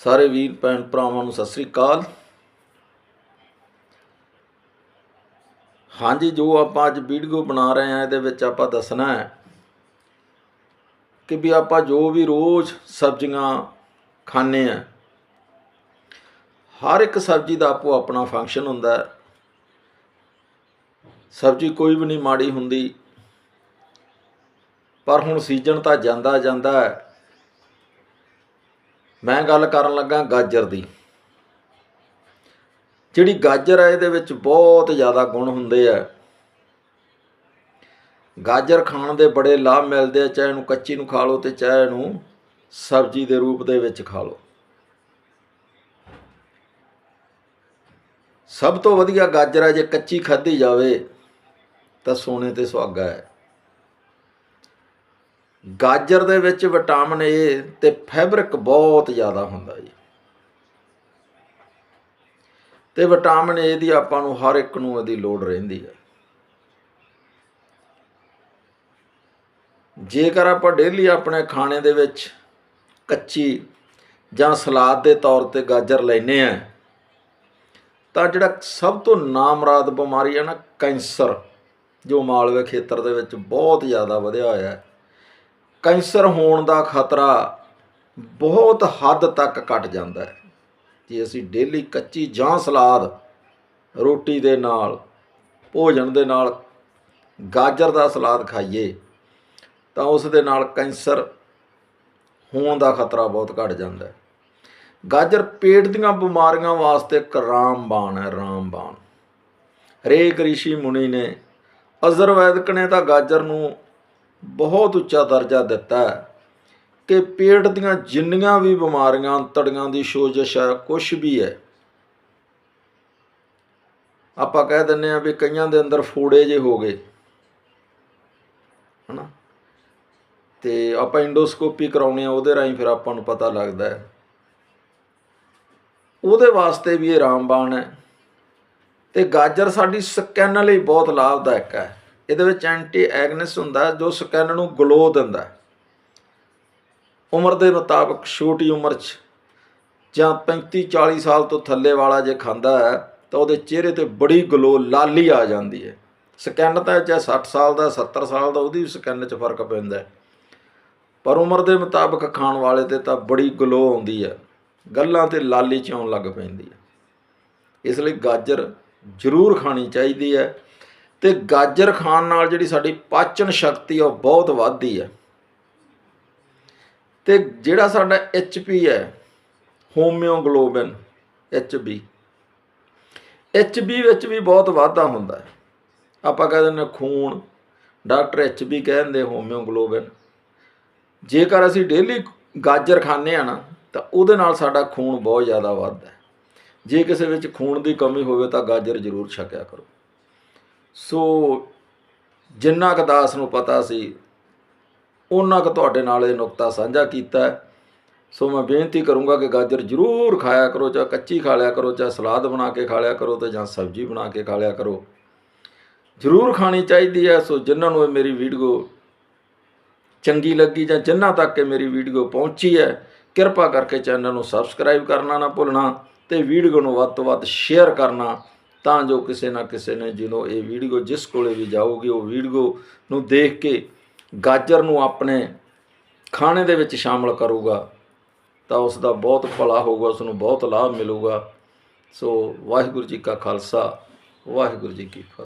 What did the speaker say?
ਸਾਰੇ ਵੀਰ, ਭੈਣ ਭਰਾਵਾਂ ਨੂੰ ਸਤਿ ਸ੍ਰੀ ਅਕਾਲ। ਹਾਂਜੀ, ਜੋ ਆਪਾਂ ਅੱਜ ਵੀਡੀਓ ਬਣਾ ਰਹੇ ਹਾਂ, ਇਹਦੇ ਵਿੱਚ ਆਪਾਂ ਦੱਸਣਾ ਹੈ ਕਿ ਵੀ ਆਪਾਂ ਜੋ ਵੀ ਰੋਜ਼ ਸਬਜ਼ੀਆਂ ਖਾਂਦੇ ਆ ਹਰ ਇੱਕ ਸਬਜ਼ੀ ਦਾ ਆਪੋ ਆਪਣਾ ਫੰਕਸ਼ਨ ਹੁੰਦਾ ਹੈ। ਸਬਜ਼ੀ ਕੋਈ ਵੀ ਨਹੀਂ ਮਾੜੀ ਹੁੰਦੀ, ਪਰ ਹੁਣ ਸੀਜ਼ਨ ਤਾਂ ਜਾਂਦਾ ਜਾਂਦਾ ਹੈ। ਮੈਂ ਗੱਲ ਕਰਨ ਲੱਗਾ ਗਾਜਰ ਦੀ। ਜਿਹੜੀ ਗਾਜਰ ਹੈ ਇਹਦੇ ਵਿੱਚ ਬਹੁਤ ਜ਼ਿਆਦਾ ਗੁਣ ਹੁੰਦੇ ਆ। ਗਾਜਰ ਖਾਣ ਦੇ ਬੜੇ ਲਾਭ ਮਿਲਦੇ ਆ, ਚਾਹੇ ਇਹਨੂੰ ਕੱਚੀ ਨੂੰ ਖਾ ਲਓ ਤੇ ਚਾਹੇ ਇਹਨੂੰ ਸਬਜ਼ੀ ਦੇ ਰੂਪ ਦੇ ਵਿੱਚ ਖਾ ਲਓ। ਸਭ ਤੋਂ ਵਧੀਆ ਗਾਜਰ ਹੈ ਜੇ ਕੱਚੀ ਖਾਧੀ ਜਾਵੇ ਤਾਂ ਸੋਨੇ ਤੇ ਸੁਹਾਗਾ ਹੈ। ਗਾਜਰ ਦੇ ਵਿੱਚ ਵਿਟਾਮਿਨ ਏ ਤੇ ਫੈਬਰਿਕ ਬਹੁਤ ਜ਼ਿਆਦਾ ਹੁੰਦਾ ਜੀ। ਤੇ ਵਿਟਾਮਿਨ ਏ ਦੀ ਆਪਾਂ ਨੂੰ ਹਰ ਇੱਕ ਨੂੰ ਇਹਦੀ ਲੋੜ ਰਹਿੰਦੀ ਹੈ ਜੇਕਰ ਆਪਾਂ ਡੇਲੀ ਆਪਣੇ ਖਾਣੇ ਦੇ ਵਿੱਚ ਕੱਚੀ ਜਾਂ ਸਲਾਦ ਦੇ ਤੌਰ ਤੇ ਗਾਜਰ ਲੈਨੇ ਆ, ਤਾਂ ਜਿਹੜਾ ਸਭ ਤੋਂ ਨਾਮਰਾਦ ਬਿਮਾਰੀ ਹੈ ਨਾ ਕੈਂਸਰ, ਜੋ ਮਾਲਵੇ ਖੇਤਰ ਦੇ ਵਿੱਚ ਬਹੁਤ ਜ਼ਿਆਦਾ ਵਧਿਆ ਹੋਇਆ। ਹੈ ਕੈਂਸਰ ਹੋਣ ਦਾ ਖਤਰਾ ਬਹੁਤ ਹੱਦ ਤੱਕ ਘਟ ਜਾਂਦਾ ਹੈ। ਜੇ ਅਸੀਂ ਡੇਲੀ ਕੱਚੀ ਜਾਂ ਸਲਾਦ, ਰੋਟੀ ਦੇ ਨਾਲ, ਭੋਜਨ ਦੇ ਨਾਲ ਗਾਜਰ ਦਾ ਸਲਾਦ ਖਾਈਏ, ਤਾਂ ਉਸ ਦੇ ਨਾਲ ਕੈਂਸਰ ਹੋਣ ਦਾ ਖਤਰਾ ਬਹੁਤ ਘਟ ਜਾਂਦਾ ਹੈ। ਗਾਜਰ ਪੇਟ ਦੀਆਂ ਬਿਮਾਰੀਆਂ ਵਾਸਤੇ ਇੱਕ ਰਾਮਬਾਣ ਹੈ, ਰਾਮਬਾਣ। ਹਰੇਕ ਰਿਸ਼ੀ ਮੁਨੀ ਨੇ ਅਜ਼ਰਵੈਦਿਕ ਨੇ ਤਾਂ ਗਾਜਰ ਨੂੰ ਬਹੁਤ ਉੱਚਾ ਦਰਜਾ ਦਿੱਤਾ ਹੈ ਕਿ ਪੇਟ ਦੀਆਂ ਜਿੰਨੀਆਂ ਵੀ ਬਿਮਾਰੀਆਂ, ਤੜੀਆਂ ਦੀ ਸੋਜਸ਼ ਹੈ ਕੁਝ ਵੀ ਹੈ। ਆਪਾਂ ਕਹਿ ਦਿੰਨੇ ਆ ਵੀ ਕਈਆਂ ਦੇ ਅੰਦਰ ਫੋੜੇ ਜੇ ਹੋ ਗਏ, ਹਨਾ? ਤੇ ਆਪਾਂ ਇੰਡੋਸਕੋਪੀ ਕਰਾਉਣੀ ਆ ਉਹਦੇ ਰਾਹੀਂ ਫਿਰ ਆਪਾਂ ਨੂੰ ਪਤਾ ਲੱਗਦਾ ਹੈ। ਉਹਦੇ ਵਾਸਤੇ ਵੀ ਇਹ ਰਾਮਬਾਣ ਹੈ। ਤੇ ਗਾਜਰ ਸਾਡੀ ਸਕਿਨ ਲਈ ਬਹੁਤ ਲਾਭਦਾਇਕ ਹੈ। ਇਹਦੇ ਵਿੱਚ ਐਂਟੀ ਐਗਨਿਸ ਹੁੰਦਾ ਜੋ ਸਕਿਨ ਨੂੰ ਗਲੋ ਦਿੰਦਾ ਉਮਰ ਦੇ ਮੁਤਾਬਕ ਛੋਟੀ ਉਮਰ 'ਚ ਜਾਂ 35 40 ਸਾਲ ਤੋਂ ਥੱਲੇ ਵਾਲਾ ਜੇ ਖਾਂਦਾ ਹੈ, ਤਾਂ ਉਹਦੇ ਚਿਹਰੇ ਤੇ ਬੜੀ ਗਲੋ ਲਾਲੀ ਆ ਜਾਂਦੀ ਹੈ। ਸਕਿਨ ਤਾਂ ਚਾਹੇ 60 ਸਾਲ ਦਾ 70 ਸਾਲ ਦਾ, ਉਹਦੀ ਸਕਿਨ 'ਚ ਫ਼ਰਕ ਪੈਂਦਾ ਹੈ। ਪਰ ਉਮਰ ਦੇ ਮੁਤਾਬਕ ਖਾਣ ਵਾਲੇ ਤੇ ਤਾਂ ਬੜੀ ਗਲੋ ਆਉਂਦੀ ਹੈ। ਗੱਲਾਂ ਤੇ ਲਾਲੀ ਚੌਣ ਲੱਗ ਪੈਂਦੀ ਹੈ। ਇਸ ਲਈ ਗਾਜਰ ਜ਼ਰੂਰ ਖਾਣੀ ਚਾਹੀਦੀ ਹੈ। ਤੇ ਗਾਜਰ ਖਾਣ ਨਾਲ ਜਿਹੜੀ ਸਾਡੀ ਪਾਚਨ ਸ਼ਕਤੀ ਆ ਉਹ ਬਹੁਤ ਵੱਧਦੀ ਹੈ ਤੇ ਜਿਹੜਾ ਸਾਡਾ ਐਚਪੀ ਹੈ ਹੋਮਿਓਗਲੋਬਿਨ ਐਚਬੀ ਐਚਬੀ ਵਿੱਚ ਵੀ ਬਹੁਤ ਵਾਧਾ ਹੁੰਦਾ ਹੈ। ਆਪਾਂ ਕਹਿੰਦੇ ਨੇ ਖੂਨ, ਡਾਕਟਰ ਐਚਬੀ ਕਹਿੰਦੇ ਹੋਮਿਓਗਲੋਬਿਨ। ਜੇਕਰ ਅਸੀਂ ਡੇਲੀ ਗਾਜਰ ਖਾਂਦੇ ਆ ਨਾ, ਤਾਂ ਉਹਦੇ ਨਾਲ ਸਾਡਾ ਖੂਨ ਬਹੁਤ ਜ਼ਿਆਦਾ ਵੱਧਦਾ ਹੈ। ਜੇ ਕਿਸੇ ਵਿੱਚ ਖੂਨ ਦੀ ਕਮੀ ਹੋਵੇ ਤਾਂ ਗਾਜਰ ਜ਼ਰੂਰ ਛਕਿਆ ਕਰੋ। ਸੋ ਜਿੰਨਾ ਕੁ ਦਾਸ ਨੂੰ ਪਤਾ ਸੀ ਉਹਨਾਂ ਕੁ ਤੁਹਾਡੇ ਨਾਲ ਇਹ ਨੁਕਤਾ ਸਾਂਝਾ ਕੀਤਾ ਸੋ ਮੈਂ ਬੇਨਤੀ ਕਰੂੰਗਾ ਕਿ ਗਾਜਰ ਜ਼ਰੂਰ ਖਾਇਆ ਕਰੋ, ਚਾਹੇ ਕੱਚੀ ਖਾ ਲਿਆ ਕਰੋ, ਚਾਹੇ ਸਲਾਦ ਬਣਾ ਕੇ ਖਾ ਲਿਆ ਕਰੋ ਤੇ ਜਾਂ ਸਬਜ਼ੀ ਬਣਾ ਕੇ ਖਾ ਲਿਆ ਕਰੋ। ਜ਼ਰੂਰ ਖਾਣੀ ਚਾਹੀਦੀ ਹੈ। ਸੋ ਜਿਨ੍ਹਾਂ ਨੂੰ ਇਹ ਮੇਰੀ ਵੀਡੀਓ ਚੰਗੀ ਲੱਗੀ ਜਾਂ ਜਿਨ੍ਹਾਂ ਤੱਕ ਇਹ ਮੇਰੀ ਵੀਡੀਓ ਪਹੁੰਚੀ ਹੈ, ਕਿਰਪਾ ਕਰਕੇ ਚੈਨਲ ਨੂੰ ਸਬਸਕ੍ਰਾਈਬ ਕਰਨਾ ਨਾ ਭੁੱਲਣਾ ਤੇ ਵੀਡੀਓ ਨੂੰ ਵੱਧ ਤੋਂ ਵੱਧ ਸ਼ੇਅਰ ਕਰਨਾ ਤਾਂ ਜੋ ਕਿਸੇ ਨਾ ਕਿਸੇ ਨੇ ਜਦੋਂ ਇਹ ਵੀਡੀਓ ਜਿਸ ਕੋਲੇ ਵੀ ਜਾਊਗੀ, ਉਹ ਵੀਡੀਓ ਨੂੰ ਦੇਖ ਕੇ ਗਾਜਰ ਨੂੰ ਆਪਣੇ ਖਾਣੇ ਦੇ ਵਿੱਚ ਸ਼ਾਮਲ ਕਰੂਗਾ, ਤਾਂ ਉਸ ਦਾ ਬਹੁਤ ਭਲਾ ਹੋਊਗਾ ਉਸ ਨੂੰ ਬਹੁਤ ਲਾਭ ਮਿਲੂਗਾ। ਸੋ ਵਾਹਿਗੁਰੂ ਜੀ ਕਾ ਖਾਲਸਾ, ਵਾਹਿਗੁਰੂ ਜੀ ਕੀ ਫਤਿਹ।